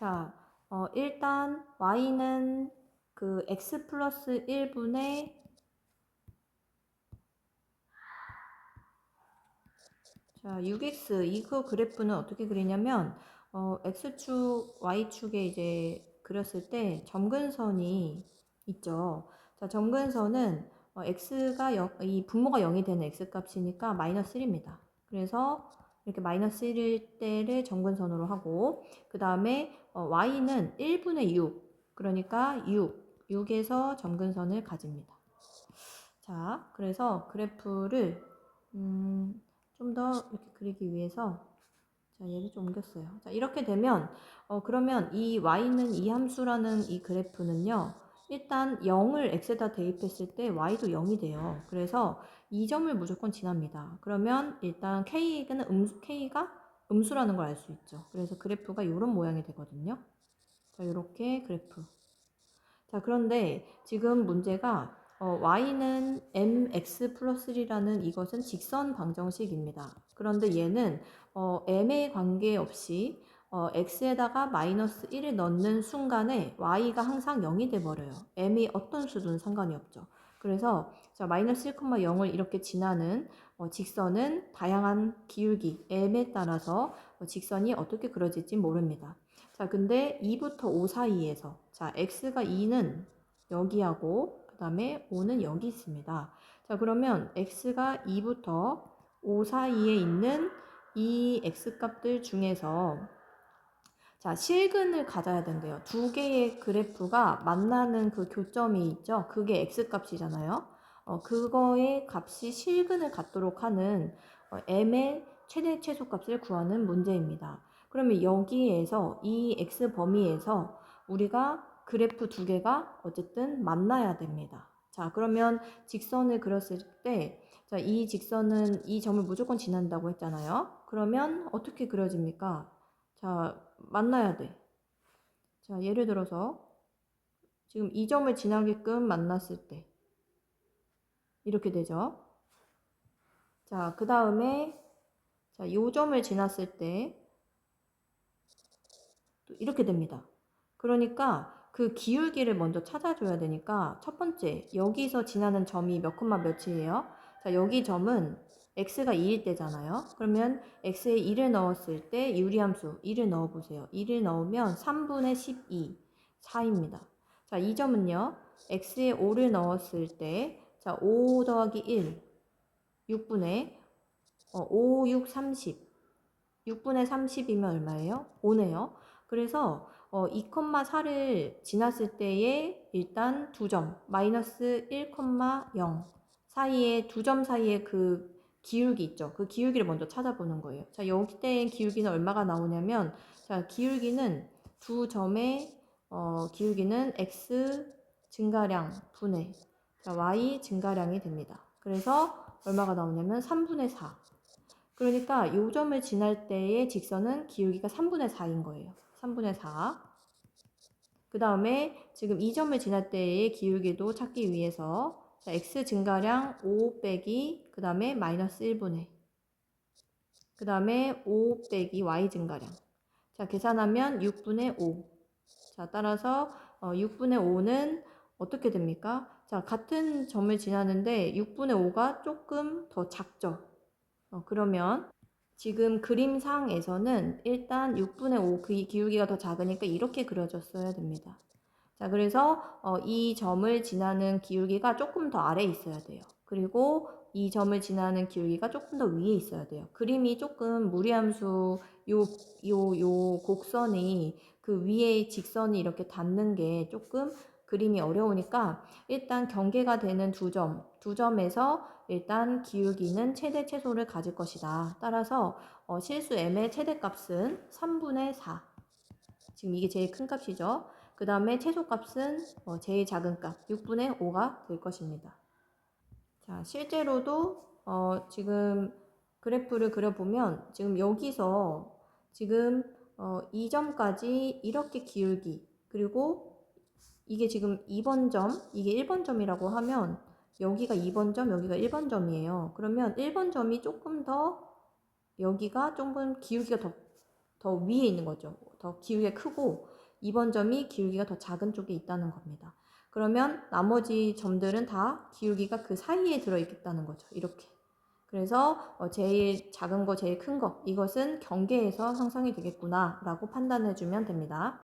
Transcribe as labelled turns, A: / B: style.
A: 자, 어, 일단 y는 그 x 플러스 1분의 자, 6x 이거 그래프는 어떻게 그리냐면 어, x축, y축에 이제 그렸을 때 점근선이 있죠. 자, 점근선은 어, x가 영, 이 분모가 0이 되는 x 값이니까 마이너스 1입니다. 그래서 이렇게 마이너스 1일 때를 점근선으로 하고 그 다음에 어, y는 1분의 6 그러니까 6 6에서 점근선을 가집니다. 자, 그래서 그래프를 음, 좀 더 이렇게 그리기 위해서 자, 얘를 좀 옮겼어요. 자, 이렇게 되면 어, 그러면 이 y는 이 함수라는 이 그래프는요. 일단 0을 x에다 대입했을 때 y도 0이 돼요. 그래서 이 점을 무조건 지납니다. 그러면 일단 k는 음수, k가 음수라는 걸 알 수 있죠. 그래서 그래프가 이런 모양이 되거든요. 자, 이렇게 그래프. 자, 그런데 지금 문제가 어, y는 mx 플러스 1이라는 이것은 직선 방정식입니다. 그런데 얘는 어, m에 관계없이 어, x에다가 마이너스 1을 넣는 순간에 y가 항상 0이 돼버려요. m이 어떤 수든 상관이 없죠. 그래서 자, 마이너스 1,0을 이렇게 지나는 어, 직선은 다양한 기울기 m에 따라서 어, 직선이 어떻게 그려질지 모릅니다. 자, 근데 2부터 5 사이에서 자, x가 2는 여기하고 그 다음에 5는 여기 있습니다. 자, 그러면 x가 2부터 5 사이에 있는 이 x값들 중에서 자, 실근을 가져야 된대요. 두 개의 그래프가 만나는 그 교점이 있죠. 그게 x값이잖아요. 어, 그거의 값이 실근을 갖도록 하는 어, m의 최대 최소값을 구하는 문제입니다. 그러면 여기에서 이 x 범위에서 우리가 그래프 두 개가 어쨌든 만나야 됩니다. 자, 그러면 직선을 그렸을 때, 자, 이 직선은 이 점을 무조건 지난다고 했잖아요. 그러면 어떻게 그려집니까? 자, 만나야 돼. 자, 예를 들어서 지금 이 점을 지나게끔 만났을 때 이렇게 되죠. 자, 그 다음에 자, 요 점을 지났을 때 이렇게 됩니다. 그러니까 그 기울기를 먼저 찾아줘야 되니까 첫 번째 여기서 지나는 점이 몇 콤마 몇이에요? 자, 여기 점은 x가 2일 때잖아요. 그러면 x에 2를 넣었을 때 유리함수 2를 넣어보세요. 2를 넣으면 3분의 12, 4입니다. 자, 이 점은요. x에 5를 넣었을 때, 자, 5 더하기 1, 6분의 어, 5, 6, 30. 6분의 30이면 얼마예요? 5네요. 그래서 어, 2,4를 지났을 때에 일단 두 점, 마이너스 1,0 사이에 두점 사이에 그 기울기 있죠. 그 기울기를 먼저 찾아보는 거예요. 자, 여기 때의 기울기는 얼마가 나오냐면, 자, 기울기는 두 점의 어, 기울기는 x 증가량 분의 자, y 증가량이 됩니다. 그래서 얼마가 나오냐면 3분의 4. 그러니까 이 점을 지날 때의 직선은 기울기가 3분의 4인 거예요. 3분의 4. 그 다음에 지금 이 점을 지날 때의 기울기도 찾기 위해서 자, x 증가량 5 빼기 그 다음에 마이너스 1분의 그 다음에 5 빼기 y 증가량 자 계산하면 6분의 5 자, 따라서 어, 6분의 5는 어떻게 됩니까? 자, 같은 점을 지나는데 6분의 5가 조금 더 작죠. 어, 그러면 지금 그림상에서는 일단 6분의 5, 그 기울기가 더 작으니까 이렇게 그려졌어야 됩니다. 자, 그래서 어, 이 점을 지나는 기울기가 조금 더 아래에 있어야 돼요. 그리고 이 점을 지나는 기울기가 조금 더 위에 있어야 돼요. 그림이 조금 무리함수 요, 요, 요 곡선이 그 위에 직선이 이렇게 닿는 게 조금 그림이 어려우니까 일단 경계가 되는 두 점, 두 점에서 일단 기울기는 최대 최소를 가질 것이다. 따라서 어, 실수 m의 최대값은 3분의 4. 지금 이게 제일 큰 값이죠. 그 다음에 최소값은 어, 제일 작은 값 6분의 5가 될 것입니다. 자, 실제로도 어, 지금 그래프를 그려보면 지금 여기서 지금 어, 이 점까지 이렇게 기울기 그리고 이게 지금 2번 점, 이게 1번 점이라고 하면 여기가 2번 점, 여기가 1번 점이에요. 그러면 1번 점이 조금 더 여기가 조금 기울기가 더 더 위에 있는 거죠. 더 기울기가 크고 2번 점이 기울기가 더 작은 쪽에 있다는 겁니다. 그러면 나머지 점들은 다 기울기가 그 사이에 들어있겠다는 거죠. 이렇게. 그래서 어, 제일 작은 거, 제일 큰 거, 이것은 경계에서 형성이 되겠구나 라고 판단해 주면 됩니다.